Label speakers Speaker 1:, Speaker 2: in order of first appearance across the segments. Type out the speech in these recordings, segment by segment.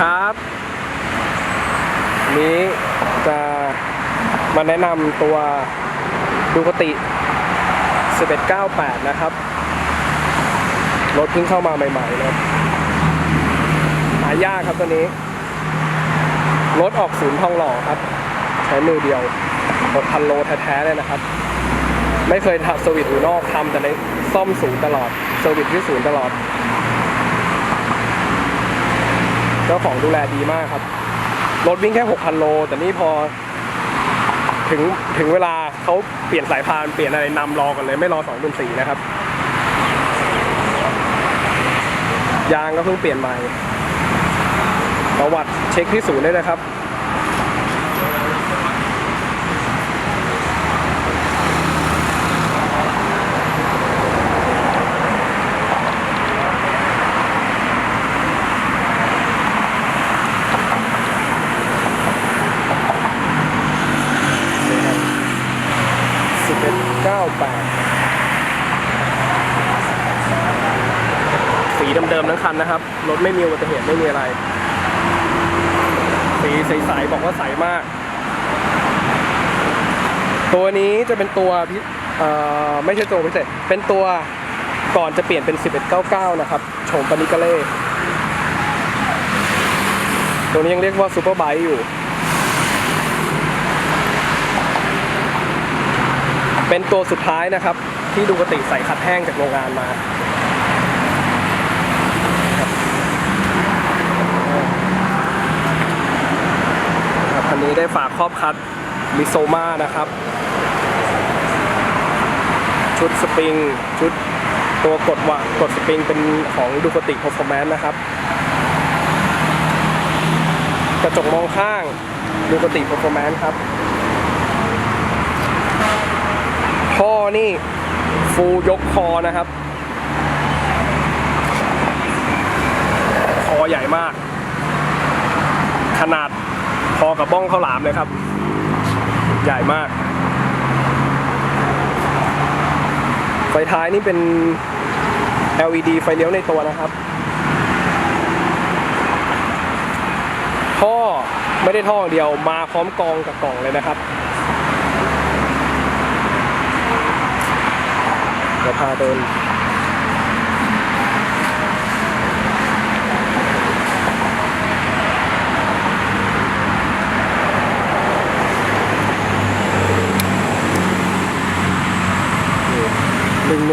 Speaker 1: ครับนี้จะมาแนะนำตัวดูคติ 1198 นะครับ รถเพิ่งเข้ามาใหม่ๆเลยหายากครับตัวนี้ รถออกศูนย์ทองหล่อครับ ใช้มือเดียว6,000โลแท้ๆเลยนะครับ ไม่เคยทำสวิตช์อยู่นอกทำแต่ในซ่อมศูนย์ตลอดเซอร์วิสที่ศูนย์ตลอด เจ้าของดูแลดีมากครับ รถวิ่งแค่ 6,000 โล แต่นี่พอ ถึงถึงเวลาเขาเปลี่ยนสายพานเปลี่ยนอะไรนำรอกันเลยไม่รอ2 4 0 0นะครับ ยางก็เพิ่งเปลี่ยนใหม่ประวัติเช็คที่ศูนย์ได้เลยครับเอ็ดเก้าแปดสีเดิมๆทั้ง คันนะครับ รถไม่มีอุบัติเหตุไม่มีอะไร สีใสๆบอกว่าใสมาก ตัวนี้จะเป็นตัวพิไม่ใช่ตัวพิเศษ เป็นตัวก่อนจะเปลี่ยนเป็น 1199 นะครับ โฉมปานิกาเล่ ตัวนี้ยังเรียกว่าซูเปอร์ไบค์อยู่ เป็นตัวสุดท้ายนะครับ ที่ดูกติใส่ขัดแห้งจากโรงงานมาครับคั นี้ได้ฝากครอบคัดลิโซมานะครับ ชุดสปริง ชุดตัวกดวะกดสปริงเป็นของดูกติ Performance นะครับ กระจกมองข้างดูกติ Performance ครับท่อนี่ฟูยกคอนะครับ คอใหญ่มาก ขนาด พอกับบ้องข้าวหลามเลยครับ ใหญ่มาก ไฟท้ายนี่เป็น LED ไฟเลี้ยวในตัวนะครับท่อไม่ได้ท่ออเดียวมาพร้อมกองกับกล่องเลยนะครับเดี๋ยวพาเดิน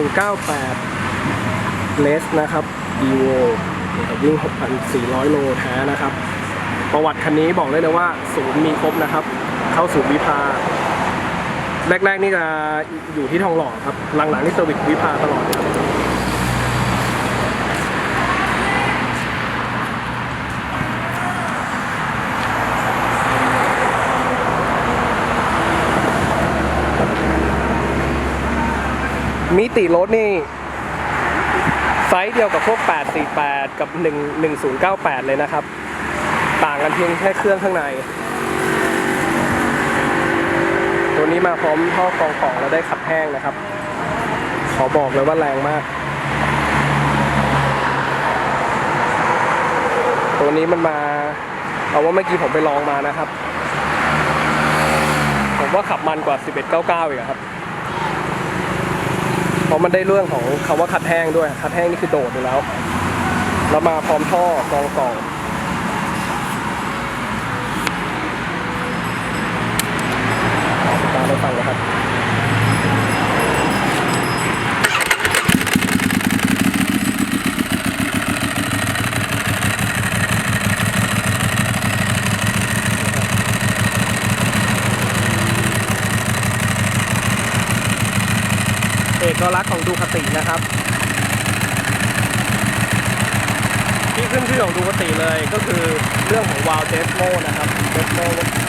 Speaker 1: หนึ่งหนึ่งเลสนะครับ e v o วิ่ง 6,400 โลแท้นะครับ ประวัติคันนี้บอกเลยนะว่าศูนย์มีครบนะครับ เข้าศูนย์วิภา แรก ๆ นี่จะอยู่ที่ทองหล่อครับ หลังๆนี่เซอร์วิสวิภาตลอดครับ มิติรถนี่ ไซส์เดียวกับพวก 848 กับ 1 1098 เลยนะครับ ต่างกันเพียงแค่เครื่องข้างใน ตัวนี้มาพร้อมท่อกองของแล้วได้ขับแห้งนะครับ ขอบอกเลยว่าแรงมาก ตัวนี้มันมาเอาว่าเมื่อกี้ผมไปลองมานะครับ ผมว่าขับมันกว่า 1199 อีกอะครับ ราะมันได้เรื่องของคำว่าคัดแห้งด้วยคัดแห้งนี่คือโดดอยู่แล้วแล้วมาพร้อมท่อกองกล่อง ตามไปฟังนะครับ เอกลักษณ์ของดูคตินะครับ ที่ขึ้นชื่อของดูคติเลยก็คือเรื่องของวาล์วเดสโมนะครับเดสโม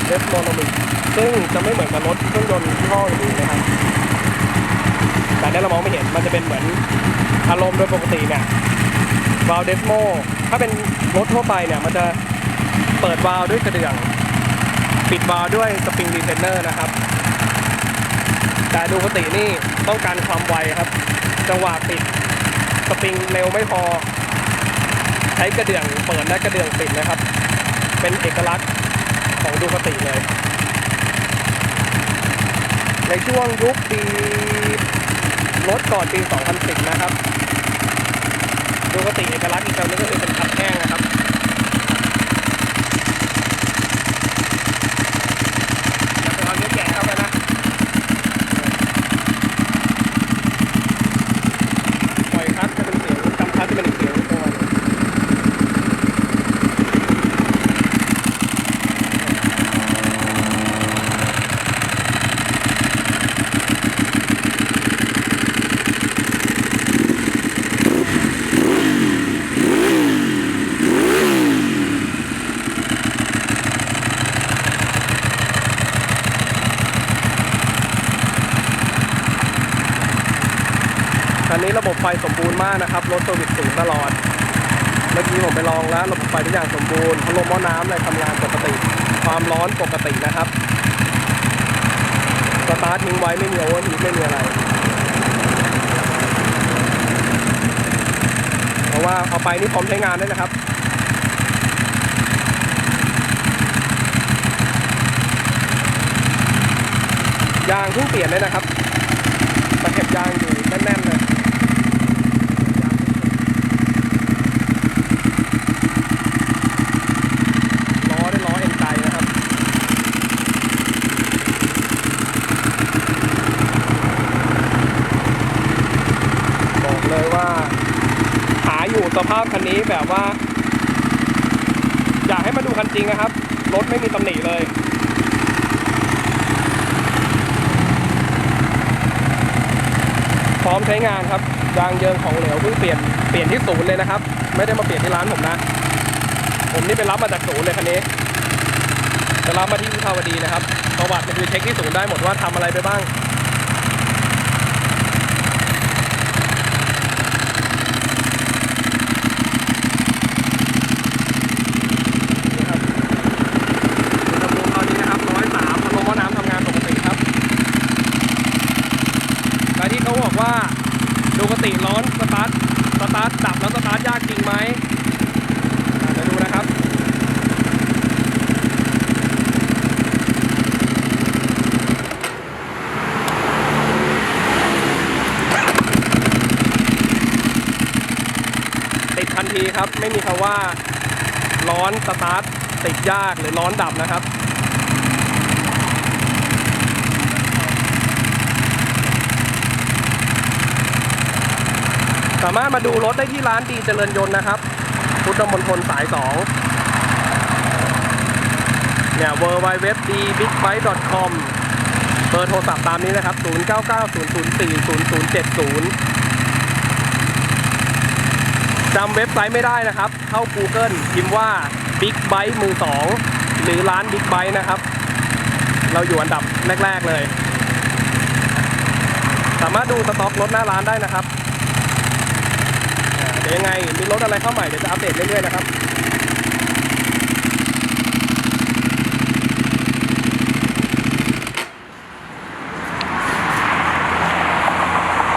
Speaker 1: เดสโมโนมิกซึ่งจะไม่เหมือนกับรถเครื่องยนต์ยี่ห้ออื่นนะครับแต่เนี่ยเรามองไม่เห็นมันจะเป็นเหมือนอารมณ์โดยปกติเนี่ยวาล์วเดสโมถ้าเป็นรถทั่วไปเนี่ยมันจะเปิดวาล์วด้วยกระเดื่อง ปิดวาล์วด้วยสปริงรีเทนเนอร์นะครับ แต่ดูปกตินี่ต้องการความไวครับ จังหวะปิดสปริงเร็วไม่พอ ใช้กระเดื่องเปิดและกระเดื่องปิดนะครับ เป็นเอกลักษณ์ของดูคติเลย ในช่วงยุคปีรถก่อนปี 2010 นะครับ ดูคติเอกลักษณ์อีกอย่างหนึงก็คือเป็นคัดแห้งนะครับ อย่าไปเอาเนื้อแกะเข้าไปนะ ปล่อยคัดจะเป็นเสียงจำคัดจะเป็นอีกเสียงตัวหนึ่งคั นนี้ระบบไฟสมบูรณ์มากนะครับ รถสวิตช์สูงตลอด เมื่อกี้ผมไปลองแล้ว ระบบไฟทุกอย่างสมบูรณ์พัดลมหม้อน้ำอะไรทำงานปกติ ความร้อนปกตินะครับ สตาร์ททิ้งไว้ไม่มีโอเวอร์ฮีทไม่มีอะไร เพราะว่าเอาไปนี่พร้อมใช้งานได้นะครับยางเพิ่งเปลี่ยนเลยนะครับตะเข็บยางอยู่แน่นๆเลย ล้อได้ล้อเอ็นไกนะครับ บอกเลยว่า หาอยู่ส ภาพคันนี้แบบว่า อยากให้มาดูคันจริงนะครับ รถไม่มีตำหนิเลยพร้อมใช้งานครับยางเยิงของเหลวเพิ่งเปลี่ยนเปลี่ยนที่ศูนย์เลยนะครับ ไม่ได้มาเปลี่ยนที่ร้านผมนะ ผมนี่ไปรับมาจากศูนย์เลยคันนี้จะรับมาที่วิภาวดีนะครับประวัติมันคือเช็คที่ศูนย์ได้หมดว่าทำอะไรไปบ้าง นี่ครับอุณหภูมิตอนนี้นะครับร้อยสามพัดลมหม้อน้ำทำงานปกติครับและที่เขาบอกว่าดูปกติร้อนสตาร์ทสตาร์ทดับแล้วสตาร์ทยากจริงไหมอะเดี๋ยวดูนะครับีครับ ไม่มีคำว่าร้อนสตาร์ทติดยากหรือร้อนดับนะครับสามารถมาดูรถได้ที่ร้านดีเจริญยนต์นะครับ พุทธมณฑลสาย 2 เนี่ย w w w d b i g b i t e c o m เบอร์โทรศัพท์ตามนี้นะครับ 0990040070 จำเว็บไซต์ไม่ได้นะครับ เข้า Google พิมพ์ว่า Big Bike มือสองหรือร้าน Big Bike นะครับ เราอยู่อันดับแรก ๆ เลย สามารถดูสต็อกรถหน้าร้านได้นะครับ เดี๋ยวยังไงมีรถอะไรเข้าใหม่เดี๋ยวจะอัปเดตเรื่อยๆนะครับ